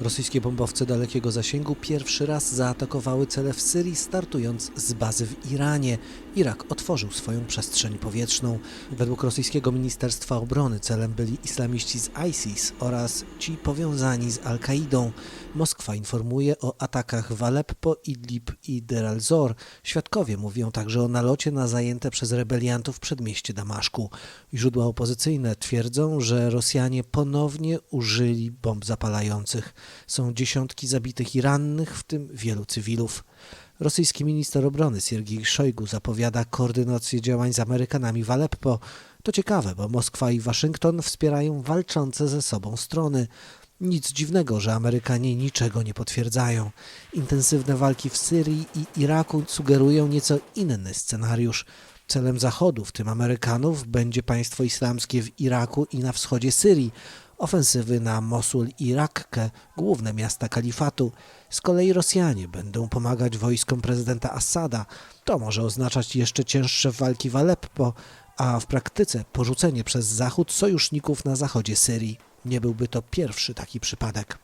Rosyjskie bombowce dalekiego zasięgu pierwszy raz zaatakowały cele w Syrii, startując z bazy w Iranie. Irak otworzył swoją przestrzeń powietrzną. Według rosyjskiego Ministerstwa Obrony celem byli islamiści z ISIS oraz ci powiązani z Al-Kaidą. Moskwa informuje o atakach w Aleppo, Idlib i Deir al-Zor. Świadkowie mówią także o nalocie na zajęte przez rebeliantów przedmieście Damaszku. Źródła opozycyjne twierdzą, że Rosjanie ponownie użyli bomb zapalających. Są dziesiątki zabitych i rannych, w tym wielu cywilów. Rosyjski minister obrony Siergiej Szojgu zapowiada koordynację działań z Amerykanami w Aleppo. To ciekawe, bo Moskwa i Waszyngton wspierają walczące ze sobą strony. Nic dziwnego, że Amerykanie niczego nie potwierdzają. Intensywne walki w Syrii i Iraku sugerują nieco inny scenariusz. Celem Zachodu, w tym Amerykanów, będzie państwo islamskie w Iraku i na wschodzie Syrii. Ofensywy na Mosul i Rakkę, główne miasta kalifatu. Z kolei Rosjanie będą pomagać wojskom prezydenta Assada. To może oznaczać jeszcze cięższe walki w Aleppo, a w praktyce porzucenie przez Zachód sojuszników na zachodzie Syrii. Nie byłby to pierwszy taki przypadek.